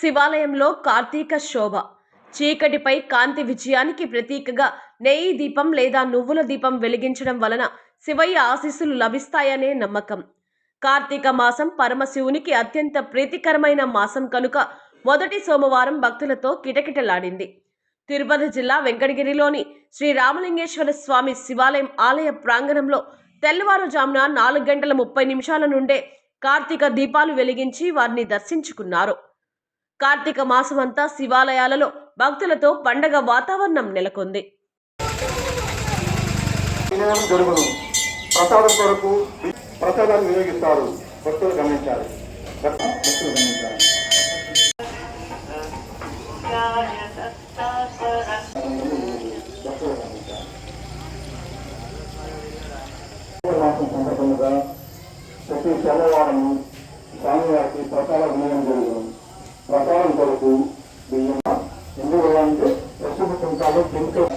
శివాలయంలో కార్తీక శోభ. చీకటిపై కాంతి విజయానికి ప్రతీకగా నెయ్యి దీపం లేదా నువ్వుల దీపం వెలిగించడం వలన శివయ్య ఆశీస్సులు లభిస్తాయనే నమ్మకం. కార్తీక మాసం పరమశివునికి అత్యంత ప్రీతికరమైన మాసం కనుక మొదటి సోమవారం భక్తులతో కిటకిటలాడింది. తిరుపతి జిల్లా వెంకటగిరిలోని శ్రీ రామలింగేశ్వర స్వామి శివాలయం ఆలయ ప్రాంగణంలో తెల్లవారుజామున నాలుగు గంటల ముప్పై నిమిషాల నుండే కార్తీక దీపాలు వెలిగించి వారిని దర్శించుకున్నారు. కార్తీక మాసమంతా శివాలయాలలో భక్తులతో పండగ వాతావరణం నెలకొంది. వినియోగం జరుగును ప్రసాదం కొరకు ప్రసాదాన్ని వినియోగిస్తారు. భక్తులు గమనించాలి. భక్- భక్తులు గమనించాలి. భక్తులు గమనించాలి. మాసం సందర్భంగా ప్రతి సోమవారం స్వామివారికి ప్రసాద వినియోగం జరుగుతుంది ప్రసాదం కొరకు బియ్యం ఎందువల్ల అంటే ప్రస్తుత కుంకాలు కెమికల్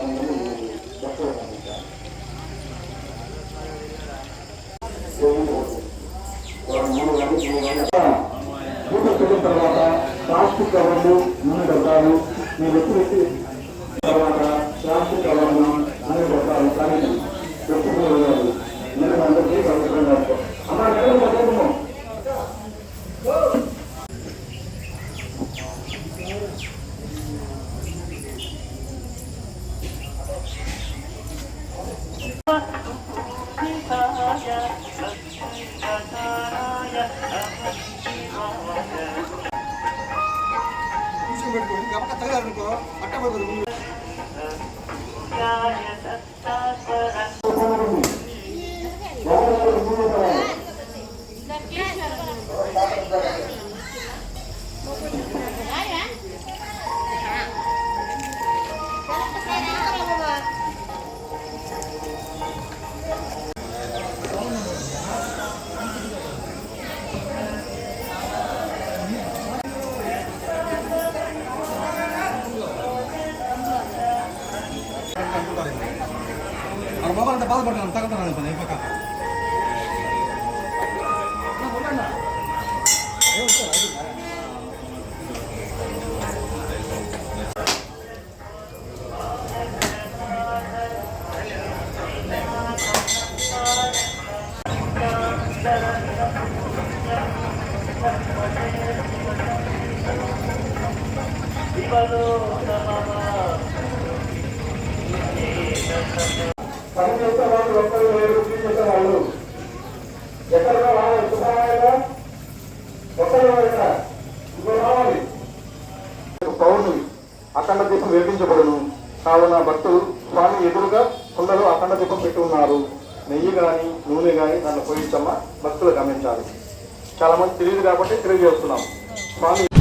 భక్తులు తర్వాత ప్లాస్టిక్ కవర్లు నూనె డబ్బాలు మీ వ్యక్తి తర్వాత ప్లాస్టిక్ కవర్లు నూనె డబ్బాలు కానీ పెట్టుకోవాలి కూర్చోబెట్టుకోండి గమక తగలనుకో అట్ట మొబైల్ అంతా బాధపడుతున్నాను తగ్గుతున్నాను పని పక్క పని చేసే వాళ్ళు ఒక్కరు లేరు పని చేసే వాళ్ళు. ఎక్కడ రావాలి శుభ్రమైన ఒక్కరు ఇక్కడ. ఇప్పుడు రావాలి. పౌర్ణమి అఖండ దీపం వేపించబడును కావున భక్తులు స్వామి ఎదురుగా కుండలో అఖండ దీపం పెట్టి ఉన్నారు. నెయ్యి కానీ నూనె కానీ దాన్ని పోయించమ్మ. భక్తులు గమనించాలి. చాలా మంది తెలియదు కాబట్టి తెలియజేస్తున్నాం. స్వామి